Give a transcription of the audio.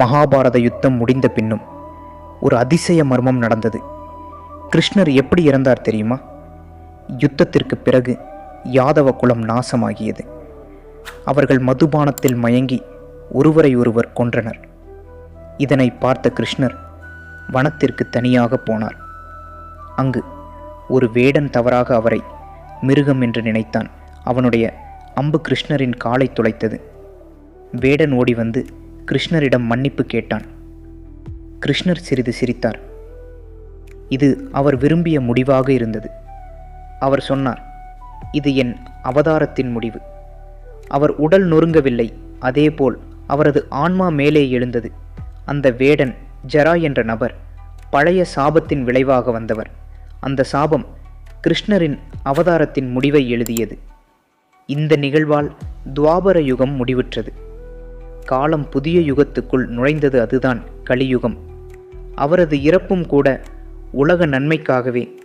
மகாபாரத யுத்தம் முடிந்த பின்னும் ஒரு அதிசய மர்மம் நடந்தது. கிருஷ்ணர் எப்படி இறந்தார் தெரியுமா? யுத்தத்திற்கு பிறகு யாதவ குலம் நாசமாகியது. அவர்கள் மதுபானத்தில் மயங்கி ஒருவரை ஒருவர் கொன்றனர். இதனை பார்த்த கிருஷ்ணர் வனத்திற்கு தனியாக போனார். அங்கு ஒரு வேடன் தவறாக அவரை மிருகம் என்று நினைத்தான். அவனுடைய அம்பு கிருஷ்ணரின் காலை துளைத்தது. வேடன் ஓடி வந்து கிருஷ்ணரிடம் மன்னிப்பு கேட்டான். கிருஷ்ணர் சிறிது சிரித்தார். இது அவர் விரும்பிய முடிவாக இருந்தது. அவர் சொன்னார் இது என் அவதாரத்தின் முடிவு. அவர் உடல் நொறுங்கவில்லை அதேபோல் அவரது ஆன்மா மேலே எழுந்தது. அந்த வேடன் ஜரா என்ற நபர் பழைய சாபத்தின் விளைவாக வந்தவர். அந்த சாபம் கிருஷ்ணரின் அவதாரத்தின் முடிவை எழுதியது. இந்த நிகழ்வால் துவாபர யுகம் முடிவுற்றது. காலம் புதிய யுகத்துக்குள் நுழைந்தது அதுதான் கலியுகம். அவரது இறப்பும் கூட உலக நன்மைக்காகவே.